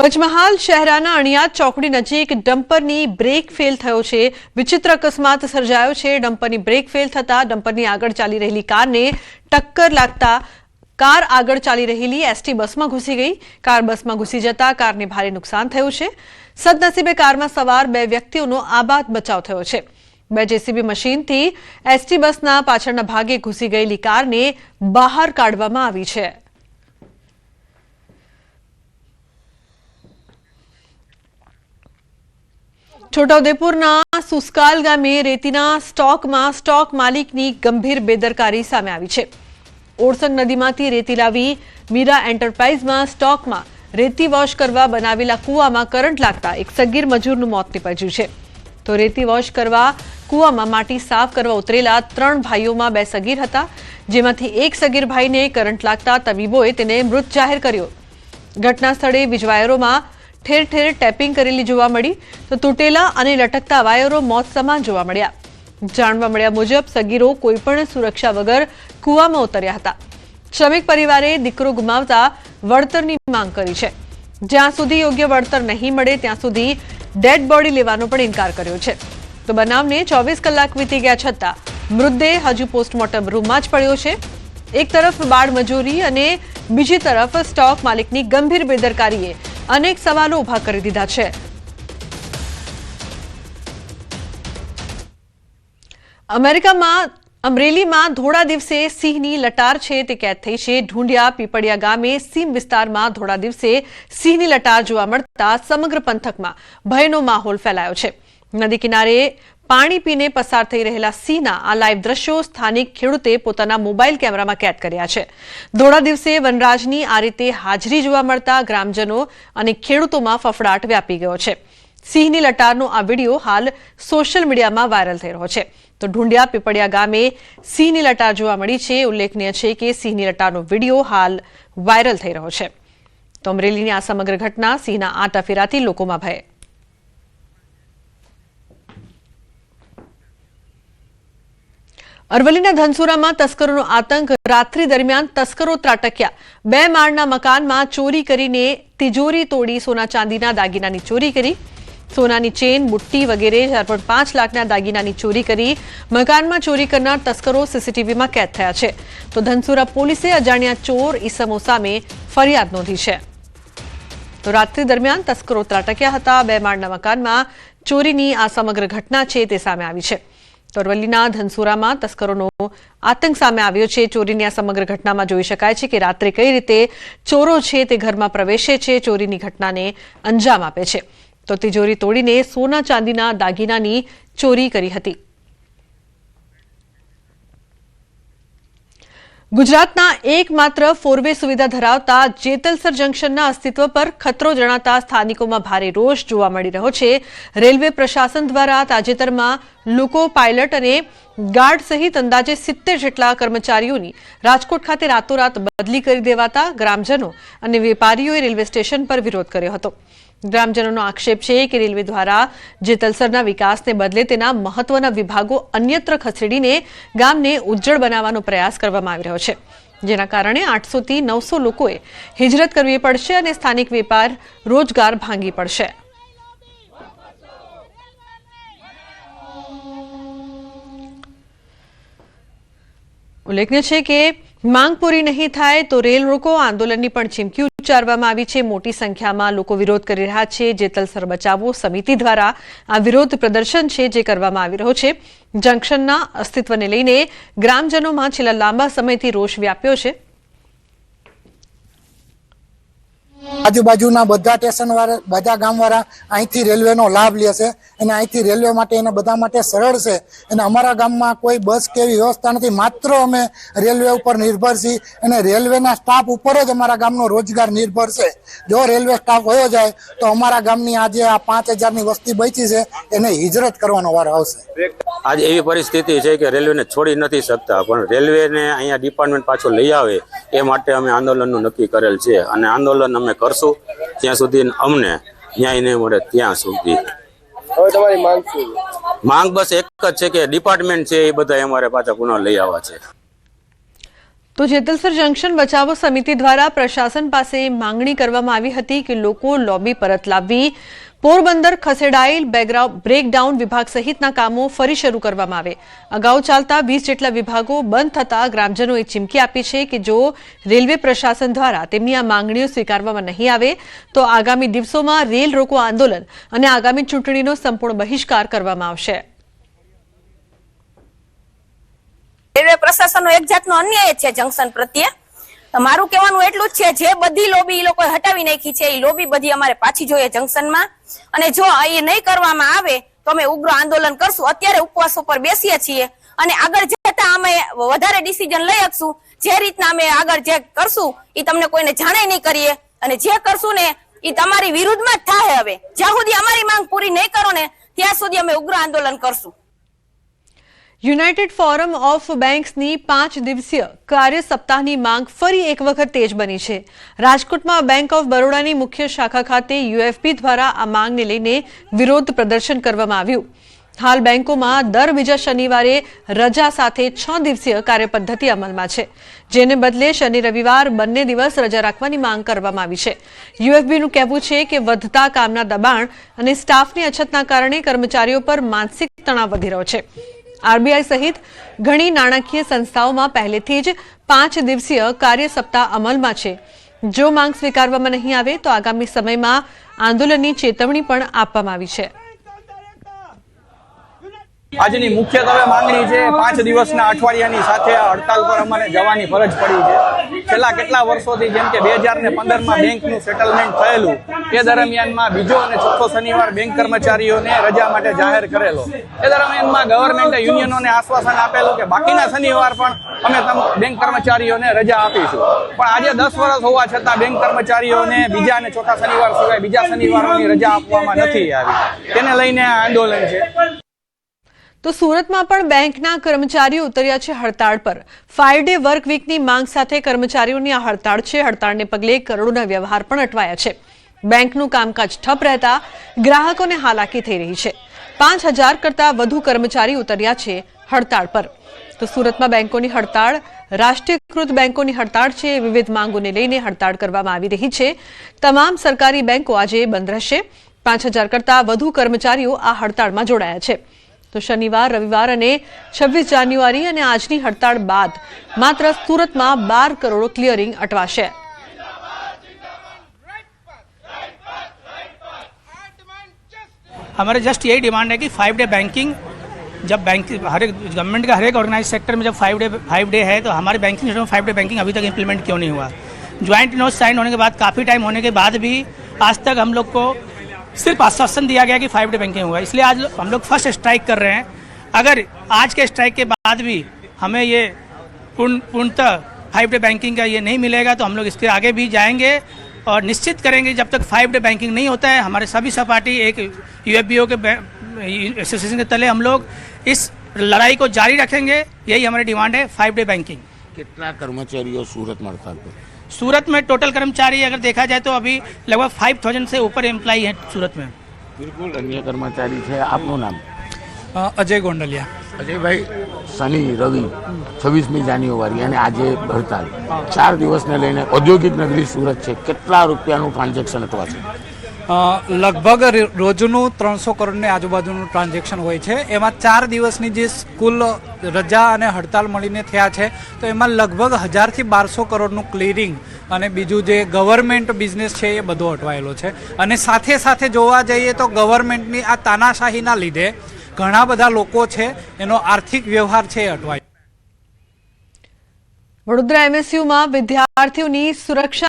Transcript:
પંચમહાલ શહેરાના અણિયાદ ચોકડી નજીક ડમ્પરની brake fail થયો છે. વિચિત્ર અકસ્માત સર્જાયો છે. ડમ્પરની બ્રેક ફેલ થતા ડમ્પરની આગળ ચાલી રહેલી કારને ટક્કર લાગતા કાર આગળ ચાલી રહેલી એસટી બસમાં ઘૂસી ગઈ. કાર બસમાં ઘૂસી જતા કારને ભારે નુકસાન થયું છે. સદનસીબે કારમાં સવાર બે વ્યક્તિઓનો આબાદ બચાવ થયો છે. બે જેસીબી મશીનથી એસટી બસના પાછળના ભાગે ઘૂસી ગયેલી કારને બહાર કાઢવામાં આવી છે. છોટાઉદેપુરના સુસ્કાલ ગામે રેતીના સ્ટોકમાં સ્ટોક માલિકની ગંભીર બેદરકારી સામે આવી છે. ઓરસંગ નદીમાંથી રેતી લાવી મીરા એન્ટરપ્રાઇઝમાં સ્ટોકમાં રેતી વોશ કરવા બનાવેલા કૂવામાં કરંટ લાગતા એક સગીર મજૂરનું મોત નીપજ્યું છે. તો રેતી વોશ કરવા કૂવામાં માટી સાફ કરવા ઉતરેલા ત્રણ ભાઈઓમાં બે સગીર હતા, જેમાંથી એક સગીર ભાઈને કરંટ લાગતા તબીબોએ તેને મૃત જાહેર કર્યો. ઘટના સ્થળે વીજવાયરોમાં ઠેર ઠેર ટેપિંગ કરેલી જોવા મળી તો તૂટેલા અને લટકતા વાયરો મોત સમાન જોવા મળ્યા. જાણવા મળ્યા મુજબ સગીરો કોઈપણ સુરક્ષા વગર કૂવામાં ઉતર્યા હતા. શ્રમિક પરિવારે દીકરો ગુમાવતા વળતરની માંગ કરી છે. જ્યાં સુધી યોગ્ય વળતર નહીં મળે ત્યાં સુધી ડેડ બોડી લેવાનો પણ ઇનકાર કર્યો છે. તો બનાવને ચોવીસ કલાક વીતી ગયા છતાં મૃતદેહ હજુ પોસ્ટમોર્ટમ રૂમમાં જ પડ્યો છે. એક તરફ બાળ મજૂરી અને બીજી તરફ સ્ટોક માલિકની ગંભીર બેદરકારીએ અનેક સવાલો ઊભા કરી દીધા છે. અમેરિકામાં, અમરેલીમાં ધોળા દિવસે સિંહની લટાર છે તે કેદ થઈ છે. ઢુંડિયા પીપળિયા ગામે સીમ વિસ્તારમાં ધોળા દિવસે સિંહની લટાર જોવા મળતા સમગ્ર પંથકમાં ભયનો માહોલ ફેલાયો છે. નદી કિનારે પાણી પીને પસાર થઈ રહેલા સિંહના આ લાઈવ દ્રશ્યો સ્થાનિક ખેડૂતે પોતાના મોબાઈલ કેમેરામાં કેદ કર્યા છે. ધોળા દિવસે વનરાજની આ રીતે હાજરી જોવા મળતા ગ્રામજનો અને ખેડૂતોમાં ફફડાટ વ્યાપી ગયો છે. સિંહની લટારનો આ વીડિયો હાલ સોશિયલ મીડિયામાં વાયરલ થઈ રહ્યો છે. તો ઢુંડિયા પીપળિયા ગામે સિંહની લટાર જોવા મળી છે. ઉલ્લેખનીય છે કે સિંહની લટારનો વીડિયો હાલ વાયરલ થઈ રહ્યો છે. તો અમરેલીની આ સમગ્ર ઘટના સિંહના આટા ફેરાથી લોકોમાં ભય. અરવલ્લીના ધનસુરામાં તસ્કરોનો આતંક રાત્રિ દરમિયાન તસ્કરો ત્રાટક્યા. બે માળના મકાનમાં ચોરી કરીને તિજોરી તોડી સોના ચાંદીના દાગીનાની ચોરી કરી. સોનાની ચેન, બુટ્ટી વગેરે ચાર પોઈન્ટ પાંચ લાખના દાગીનાની ચોરી કરી. મકાનમાં ચોરી કરનાર તસ્કરો સીસીટીવીમાં કેદ થયા છે. તો ધનસુરા પોલીસે અજાણ્યા ચોર ઈસમો સામે ફરિયાદ નોંધી છે. તો રાત્રિ દરમિયાન તસ્કરો ત્રાટક્યા હતા. બે માળના મકાનમાં ચોરીની આ સમગ્ર ઘટના છે તે સામે આવી છે. તો અરવલ્લીના ધનસુરામાં તસ્કરોનો આતંક સામે આવ્યો છે. ચોરીની આ સમગ્ર ઘટનામાં જોઈ શકાય છે કે રાત્રે કઈ રીતે ચોરો છે તે ઘરમાં પ્રવેશે છે, ચોરીની ઘટનાને અંજામ આપે છે. તો તિજોરી તોડીને સોના ચાંદીના દાગીનાની ચોરી કરી હતી. ગુજરાતના એકમાત્ર ફોરવે સુવિધા ધરાવતા જેતલસર જંકશનના અસ્તિત્વ પર ખતરો જણાતા સ્થાનિકોમાં ભારે રોષ જોવા મળી રહ્યો છે. રેલવે પ્રશાસન દ્વારા તાજેતરમાં લોકો પાયલટ અને ગાર્ડ સહિત અંદાજે સિત્તેર જેટલા કર્મચારીઓની રાજકોટ ખાતે રાતોરાત બદલી કરી દેવાતા ગ્રામજનો અને વેપારીઓએ રેલવે સ્ટેશન પર વિરોધ કર્યો હતો. ગ્રામજનોનો આક્ષેપ છે કે રેલવે દ્વારા જેતલસરના વિકાસને બદલે તેના મહત્વના વિભાગો અન્યત્ર ખસેડીને ગામને ઉજ્જળ બનાવવાનો પ્રયાસ કરવામાં આવી રહ્યો છે. જેના કારણે આઠસોથી નવસો લોકોએ હિજરત કરવી પડશે અને સ્થાનિક વેપાર રોજગાર ભાંગી પડશે. ઉલ્લેખનીય છે કે માંગ પૂરી નહીં થાય તો રેલ રોકો. આંદોલનની પણ ચીમકી ઉચ્ચારવામાં આવી છે. મોટી સંખ્યામાં લોકો વિરોધ કરી રહ્યા છે. જેતલસર બચાવો સમિતિ દ્વારા આ વિરોધ પ્રદર્શન છે જે કરવામાં આવી રહ્યો છે. જંકશનના અસ્તિત્વને લઈને ગ્રામજનોમાં છેલ્લા લાંબા સમયથી રોષ વ્યાપ્યો છે. આજુબાજુના બધા સ્ટેશન વાળા, બધા ગામ વાળા અહીંથી રેલવેનો લાભ લેશે અને અહીંથી રેલવે માટે એને બધા માટે સરળ છે. અને અમારા ગામમાં કોઈ બસ કે વ્યવસ્થા નથી. માત્ર અમે રેલવે ઉપર નિર્ભર છીએ અને રેલવેના સ્ટાફ ઉપર જ અમારા ગામનો રોજગાર નિર્ભર છે. જો રેલવે સ્ટાફ વયો જાય, તો અમારા ગામની આજે આ પાંચ હજારની વસ્તી બચી છે. એને હિજરત કરવાનો વારો આવશે. આજે એવી પરિસ્થિતિ છે કે રેલવેને છોડી નથી શકતા, પણ રેલવેને અહીંયા ડિપાર્ટમેન્ટ પાછો લઈ આવે, એ માટે અમે આંદોલનનું નક્કી કરેલ છે. અને આંદોલન અમે કરશું ત્યાં સુધી અમને ન્યાય નહીં મળે ત્યાં સુધી. હવે તમારી માંગ શું માંગ બસ એક જ છે કે ડિપાર્ટમેન્ટ છે એ બધા અમારે પાછા પુનઃ લઈ આવવા છે. તો જેતલસર જંકશન બચાવો સમિતિ દ્વારા પ્રશાસન પાસે માંગણી કરવામાં આવી હતી કે લોકો લોબી પરત લાવવી. પોરબંદર, ખસેડાયેલ બ્રેકડાઉન વિભાગ સહિતના કામો ફરી શરૂ કરવામાં આવે. અગાઉ ચાલતા વીસ જેટલા વિભાગો બંધ થતા ગ્રામજનોએ ચીમકી આપી છે કે જો રેલવે પ્રશાસન દ્વારા તેમની આ માંગણીઓ સ્વીકારવામાં નહીં આવે, તો આગામી દિવસોમાં રેલ રોકો આંદોલન અને આગામી ચૂંટણીનો સંપૂર્ણ બહિષ્કાર કરવામાં આવશે. રેલવે પ્રશાસનનો એક જાતનો અન્યાય છે જંકશન પ્રત્યે. મારું કહેવાનું એટલું જ છે, જે બધી લોબી એ લોકોએ હટાવી નાખી છે એ લોબી બધી અમારે પાછી જોઈએ જંકશનમાં. અને જો એ નહીં કરવામાં આવે, તો અમે ઉગ્ર આંદોલન કરશું. અત્યારે ઉપવાસ ઉપર બેસીએ છીએ. અને આગળ જતા અમે વધારે ડિસિઝન લઈ શકશું જે રીતના અમે આગળ જે કરશું એ તમને કોઈને જાણે નહીં કરીએ. અને જે કરશું ને એ તમારી વિરુદ્ધમાં જ થાય હવે. જ્યાં સુધી અમારી માંગ પૂરી નહીં કરો ને, ત્યાં સુધી અમે ઉગ્ર આંદોલન કરશું. યુનાઇટેડ ફોરમ ઓફ બેંક્સની પાંચ દિવસીય કાર્ય સપ્તાહની માંગ ફરી એક વખત તેજ બની છે. રાજકોટમાં બેંક ઓફ બરોડાની મુખ્ય શાખા ખાતે યુએફપી દ્વારા આ માંગને લઈને વિરોધ પ્રદર્શન કરવામાં આવ્યું. હાલ બેંકોમાં દર બીજા શનિવારે રજા સાથે છ દિવસીય કાર્યપદ્ધતિ અમલમાં છે. જેને બદલે શનિ રવિવાર બંને દિવસ રજા રાખવાની માંગ કરવામાં આવી છે. યુએફબીનું કહેવું છે કે વધતા કામના દબાણ અને સ્ટાફની અછતના કારણે કર્મચારીઓ પર માનસિક તણાવ વધી રહ્યો છે. આરબીઆઈ સહિત ઘણી નાણાકીય સંસ્થાઓમાં પહેલેથી જ પાંચ દિવસીય કાર્ય સપ્તાહ અમલમાં છે. જો માંગ સ્વીકારવામાં નહીં આવે તો આગામી સમયમાં આંદોલનની ચેતવણી પણ આપવામાં આવી છે. આજની મુખ્યત્વે માંગણી છે પાંચ દિવસના અઠવાડિયાની સાથે હડતાલ પર અમારે જવાની ફરજ પડી છે. છેલ્લા કેટલા વર્ષોથી જેમ કે બે હજાર ને પંદરમાં બેંકનું સેટલમેન્ટ થયેલું, એ દરમિયાનમાં બીજો અને ચોથો શનિવાર બેંક કર્મચારીઓને રજા માટે જાહેર કરેલો. એ દરમિયાનમાં ગવર્મેન્ટે યુનિયનોને આશ્વાસન આપેલું કે બાકીના શનિવાર પણ અમે બેંક કર્મચારીઓને રજા આપીશું. પણ આજે દસ વર્ષ હોવા છતાં બેંક કર્મચારીઓને બીજા અને ચોથા શનિવાર સિવાય બીજા શનિવારોની રજા આપવામાં નથી આવી. તેને લઈને આંદોલન છે. તો સુરતમાં પણ બેંકના કર્મચારીઓ ઉતર્યા છે હડતાળ પર. ફાઈવ ડે વર્ક વીકની માંગ સાથે કર્મચારીઓની આ હડતાળ છે. હડતાળને પગલે કરોડોના વ્યવહાર પણ અટવાયા છે. બેંકનું કામકાજ ઠપ રહેતા ગ્રાહકોને હાલાકી થઈ રહી છે. પાંચ હજાર કરતા વધુ કર્મચારી ઉતર્યા છે હડતાળ પર. તો સુરતમાં બેંકોની હડતાળ, રાષ્ટ્રીયકૃત બેંકોની હડતાળ છે. વિવિધ માંગોને લઈને હડતાળ કરવામાં આવી રહી છે. તમામ સરકારી બેંકો આજે બંધ રહેશે. પાંચ હજાર કરતા વધુ કર્મચારીઓ આ હડતાળમાં જોડાયા છે. તો શનિવાર રવિવાર અને છવ્વીસ જાન્યુઆરી અને આજની હડતાળ બાદ માત્ર સુરતમાં બાર કરોડો ક્લિયરિંગ અટવાશે हमारे जस्ट यही डिमांड है कि फाइव डे बैंकिंग जब बैंक हर एक गवर्नमेंट का हर एक ऑर्गेनाइज सेक्टर में जब फाइव डे फाइव डे है तो हमारे बैंकिंग सिस्टम में फाइव डे बैंकिंग अभी तक इम्प्लीमेंट क्यों नहीं हुआ ज्वाइंट नोट साइन होने के बाद काफ़ी टाइम होने के बाद भी आज तक हम लोग को सिर्फ़ आश्वासन दिया गया कि फाइव डे बैंकिंग होगा। इसलिए आज हम लोग फ़र्स्ट स्ट्राइक कर रहे हैं। अगर आज के स्ट्राइक के बाद भी हमें ये पूर्ण, पूर्णतः फाइव डे बैंकिंग का ये नहीं मिलेगा तो हम लोग इसके आगे भी जाएँगे और निश्चित करेंगे जब तक फाइव डे बैंकिंग नहीं होता है, हमारे सभी सपाटी एक यू के एसोसिएशन के तले हम लोग इस लड़ाई को जारी रखेंगे। यही हमारी डिमांड है फाइव डे बैंकिंग कितना कर्मचारी और सूरत मरता सूरत में टोटल कर्मचारी अगर देखा जाए तो अभी लगभग फाइव थाउजेंड से ऊपर एम्प्लॉई हैं सूरत में બિલકુલ અન્ય કર્મચારી છે આપનું નામ અ, અજય ગોંડલિયા અજયભાઈ શનિ રવિ છવ્વીસમી જાન્યુઆરી અને આજે હડતાલ ચાર દિવસને લઈને ઔદ્યોગિક નગરી સુરત છે કેટલા રૂપિયાનું ટ્રાન્ઝેક્શન અથવા છે અ, લગભગ રોજનું ત્રણસો કરોડની આજુબાજુનું ટ્રાન્ઝેક્શન હોય છે. એમાં ચાર દિવસની જે સ્કૂલ રજા અને હડતાલ મળીને થયા છે, તો એમાં લગભગ હજારથી બારસો કરોડનું ક્લિયરિંગ અને બીજું જે ગવર્મેન્ટ બિઝનેસ છે એ બધો અટવાયેલો છે. અને સાથે સાથે જોવા જઈએ તો ગવર્મેન્ટની આ તાનાશાહીના લીધે ઘણા બધા લોકો છે, એનો આર્થિક વ્યવહાર છે એ અટવાય વડોદરા એમએસયુમાં વિદ્યાર્થીઓની સુરક્ષા